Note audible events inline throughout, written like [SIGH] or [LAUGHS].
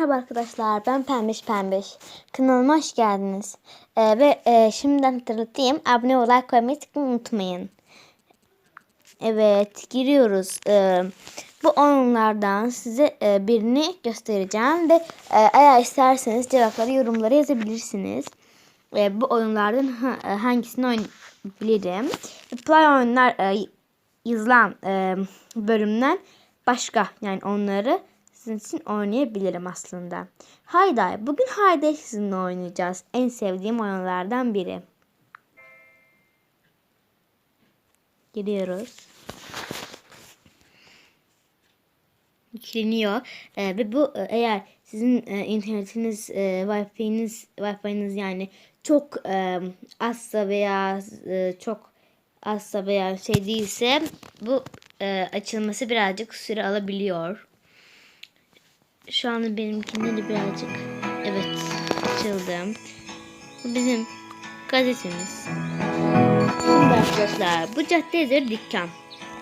Merhaba arkadaşlar ben Pembiş Pembiş. Kanalıma hoş geldiniz. Ee, ve e, şimdiden hatırlatayım abone ol like koymayı unutmayın. Evet giriyoruz. Ee, bu oyunlardan size e, birini göstereceğim ve e, eğer isterseniz cevapları yorumlara yazabilirsiniz. E, bu oyunlardan ha, e, hangisini oynayabilirim? Play oyunlar e, yazılan e, bölümden başka yani onları sizin için oynayabilirim aslında. Hayday. Bugün Hayday sizinle oynayacağız. En sevdiğim oyunlardan biri. Giriyoruz. Yükleniyor. Ee, ve bu e, eğer sizin e, internetiniz, e, wifi'niz, wifi'niz yani çok e, azsa veya e, çok azsa veya şey değilse bu e, açılması birazcık süre alabiliyor. Şu anda benimkinde de birazcık evet açıldı. Bu bizim gazetemiz. Şimdi arkadaşlar bu cadde üzeri dükkan.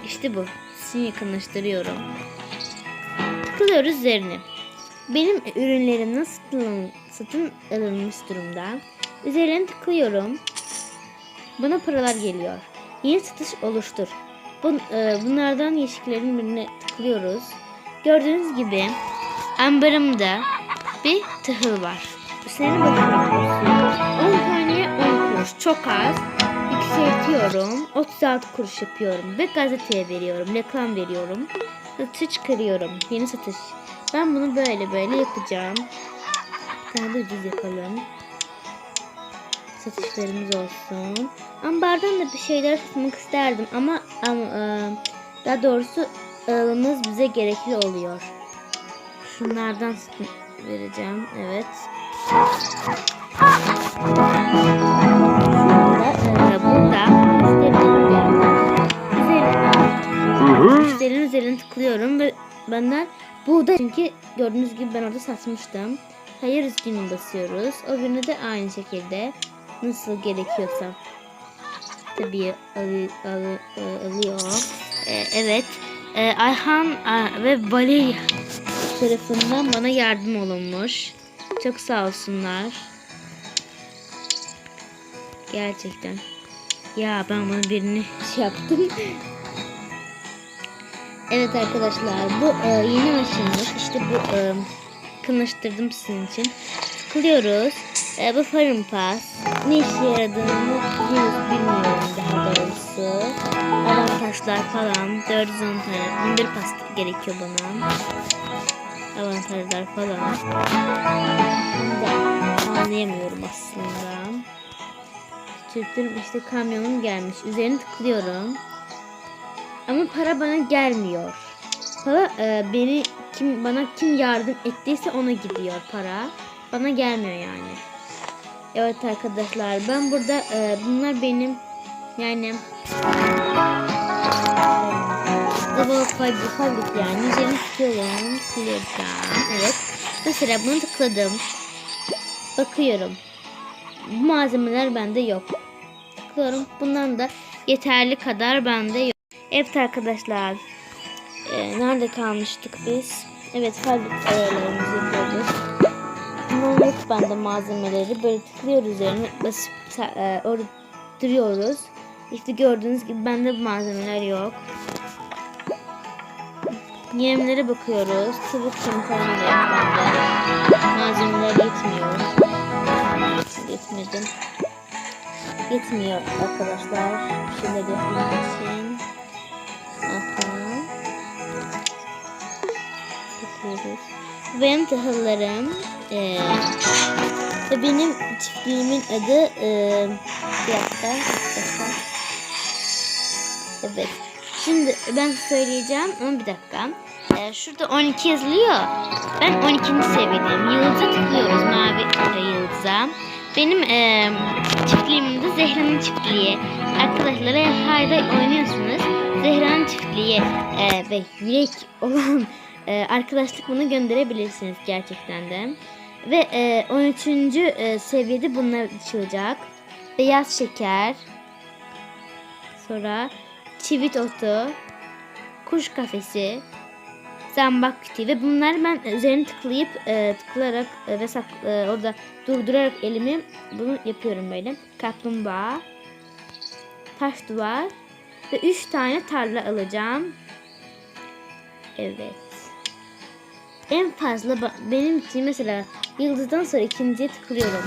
İşte bu. Sizin yakınlaştırıyorum. Tıklıyoruz üzerine. Benim ürünlerim nasıl satın alınmış durumda. Üzerine tıklıyorum. Bana paralar geliyor. Yeni satış oluştur. Bun, e, bunlardan yeşillerin birine tıklıyoruz. Gördüğünüz gibi ambarımda bir tahıl var. Üstlerine bakıyorum. 10 taneye 10 kuruş. Çok az. Yükseltiyorum. 36 kuruş yapıyorum. Ve gazeteye veriyorum. Reklam veriyorum. Satış çıkarıyorum. Yeni satış. Ben bunu böyle böyle yapacağım. Bir tane de ucuz yapalım. Satışlarımız olsun. Ambardan da bir şeyler satmak isterdim ama, ama e, daha doğrusu alımız bize gerekli oluyor. Şunlardan vereceğim. Evet. E, burada müşterinin üzerine tıklıyorum ve benden burada çünkü gördüğünüz gibi ben orada satmıştım. Hayır üzgünüm basıyoruz. O günü de aynı şekilde nasıl gerekiyorsa tabii alı, alı, alıyor. Ee, evet. Ee, Ayhan ve Bali tarafından bana yardım olunmuş. Çok sağ olsunlar. Gerçekten. Ya ben bunu birini şey [LAUGHS] yaptım. evet arkadaşlar bu e, yeni açılmış. İşte bu e, kınlaştırdım sizin için. Tıklıyoruz. E, bu Farm Pass. Ne işe yaradığını henüz bilmiyorum daha doğrusu. Avantajlar falan. 410 tane. 11 pas gerekiyor bana avantajlar falan. Anlayamıyorum aslında. Türklerim işte kamyonum gelmiş. Üzerine tıklıyorum. Ama para bana gelmiyor. Para e, beni kim bana kim yardım ettiyse ona gidiyor para. Bana gelmiyor yani. Evet arkadaşlar ben burada e, bunlar benim yani Public Public yani üzerine tıklıyorum. Tıklayacağım. Evet. Mesela bunu tıkladım. Bakıyorum. Bu malzemeler bende yok. Tıklıyorum. Bundan da yeterli kadar bende yok. Evet arkadaşlar. Ee, nerede kalmıştık biz? Evet fabrik ayarlarımızı yapıyoruz. Bunun yok bende malzemeleri. Böyle tıklıyoruz üzerine basıp e, duruyoruz. İşte gördüğünüz gibi bende bu malzemeler yok. Yemlere bakıyoruz. Sıvı kum falan da. Malzemeler yetmiyor. Yetmedi. Yetmiyor arkadaşlar. Şeyler yapmak için. Aha. Bakıyoruz. Benim tahıllarım. Ve benim çiftliğimin adı ee, bir dakika. Dakika. Evet. Şimdi ben söyleyeceğim bir dakika. Ee, şurada 12 yazılıyor. Ben 12. seviyedeyim. Yıldız'a tıklıyoruz mavi yıldıza. Benim e, çiftliğimde Zehra'nın çiftliği. Arkadaşlar eğer hayda oynuyorsunuz Zehra'nın çiftliği e, ve yürek olan e, arkadaşlık bunu gönderebilirsiniz gerçekten de. Ve e, 13. E, seviyede bunlar açılacak. Beyaz şeker. Sonra çivit otu, kuş kafesi, zambak kütüğü ve bunları ben üzerine tıklayıp e, tıklayarak e, ve e, orada durdurarak elimi bunu yapıyorum böyle. Kaplumbağa, taş duvar ve 3 tane tarla alacağım. Evet. En fazla benim için mesela yıldızdan sonra ikinciye tıklıyorum.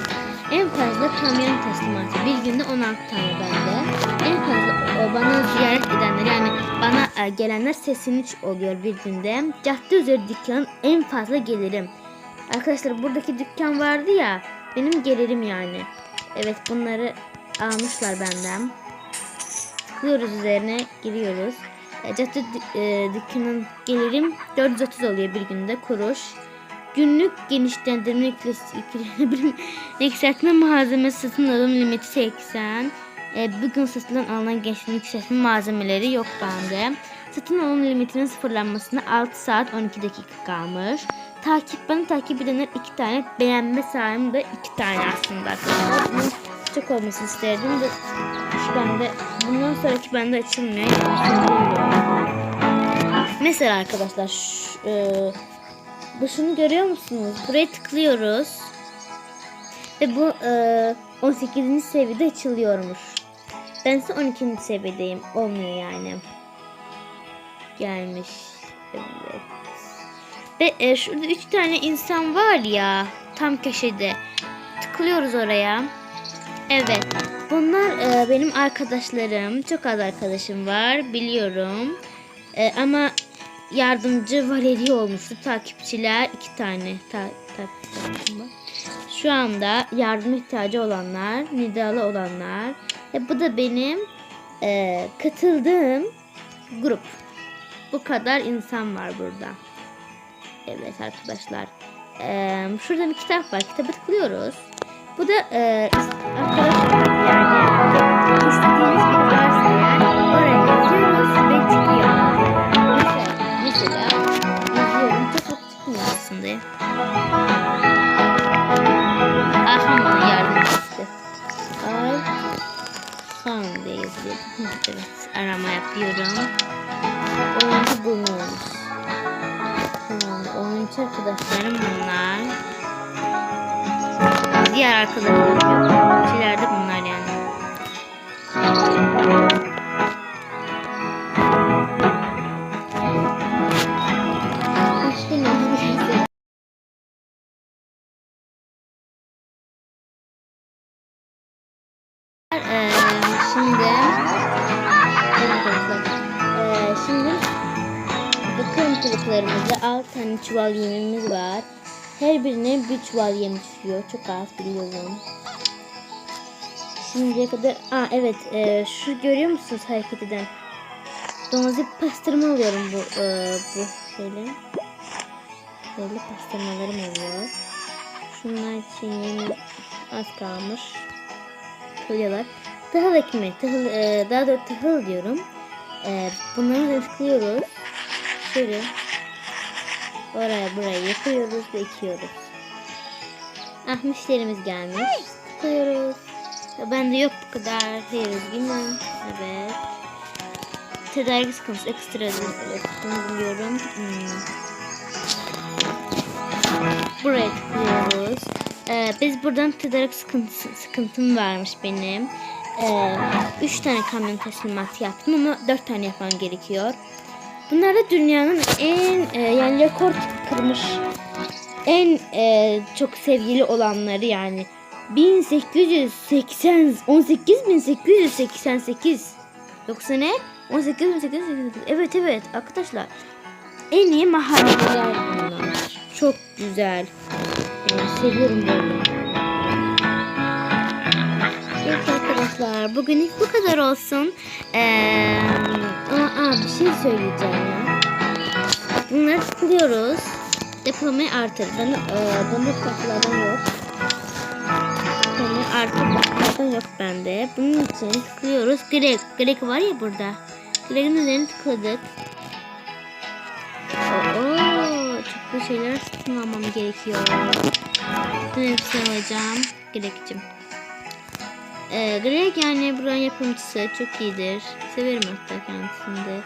En fazla kamyon teslimatı. Bir günde 16 tane bende. En fazla o bana ziyaret edenler yani bana e, gelenler 83 oluyor bir günde. Cadde üzeri dükkanın en fazla gelirim. Arkadaşlar buradaki dükkan vardı ya benim gelirim yani. Evet bunları almışlar benden. Tıklıyoruz üzerine giriyoruz. E, Cadde dü- e, dükkanın gelirim 430 oluyor bir günde kuruş. Günlük genişlendirme [LAUGHS] yükseltme malzemesi satın alım limiti 80. E, bugün satılan alınan gençliğin yükseltme malzemeleri yok bende. Satın alım limitinin sıfırlanmasına 6 saat 12 dakika kalmış. Takip bana takip edenler 2 tane beğenme sayım da 2 tane aslında arkadaşlar. Çok olmasını isterdim de şu bende bundan sonraki bende açılmıyor. Mesela arkadaşlar şu, e, bu şunu görüyor musunuz? Buraya tıklıyoruz. Ve bu e, 18. seviyede açılıyormuş. Ben ise 12. seviyedeyim. Olmuyor yani. Gelmiş. Evet. Ve e, şurada 3 tane insan var ya. Tam köşede. Tıklıyoruz oraya. Evet. Bunlar e, benim arkadaşlarım. Çok az arkadaşım var. Biliyorum. E, ama yardımcı Valeri olmuştu. Takipçiler iki tane ta. Şu anda yardım ihtiyacı olanlar, nidalı olanlar. Ve bu da benim e, katıldığım grup. Bu kadar insan var burada. Evet arkadaşlar. E, şurada bir kitap var. Kitabı tıklıyoruz. Bu da e, arkadaşlar yani Oyuncu arkadaşlarım bunlar. Diğer arkadaşlarım yok. De bunlar yani. Bakın çocuklarımızda 6 tane çuval yemimiz var. Her birine bir çuval yem düşüyor. Çok az biliyorum. Şimdiye kadar Aa evet ee, şu görüyor musunuz hareket eden? Domates pastırma alıyorum bu ee, bu şeyle. Böyle pastırmalarım oluyor. Şunlar için yem az kalmış koyuyorlar. Tahıl ekmeği, tahıl, e, daha doğrusu tahıl diyorum. E, bunları da tıklıyoruz. Şöyle oraya buraya yapıyoruz ve ekiyoruz. Ah müşterimiz gelmiş. Tıklıyoruz. Ya Bende yok bu kadar. Hayır üzgünüm. Evet. Tedarik sıkıntısı ekstra bunu biliyorum. Hmm. Buraya tıklıyoruz. Ee, biz buradan tedarik sıkıntısı, sıkıntım varmış benim. Ee, üç tane kamyon teslimatı yaptım ama dört tane yapmam gerekiyor. Bunlar da dünyanın en e, yani rekor kırmış en e, çok sevgili olanları yani. 1880 18888 yoksa ne 18888 evet evet arkadaşlar. En iyi mahalleler bunlar. Çok güzel. Yani seviyorum böyle Evet arkadaşlar bugünlük bu kadar olsun. Ee, aa, bir şey söyleyeceğim ya. Bunları tıklıyoruz. Depolamayı artır. Bana, e, bana kartlardan yok. Depolamayı artır kartlardan yok bende. Bunun için tıklıyoruz. Greg. Greg var ya burada. Greg'in üzerine tıkladık. Oo, çok bir şeyler satın gerekiyor. Ben hepsini alacağım. Greg'cim. Ee, Greg yani buranın yapımcısı çok iyidir. Severim hatta kendisini de.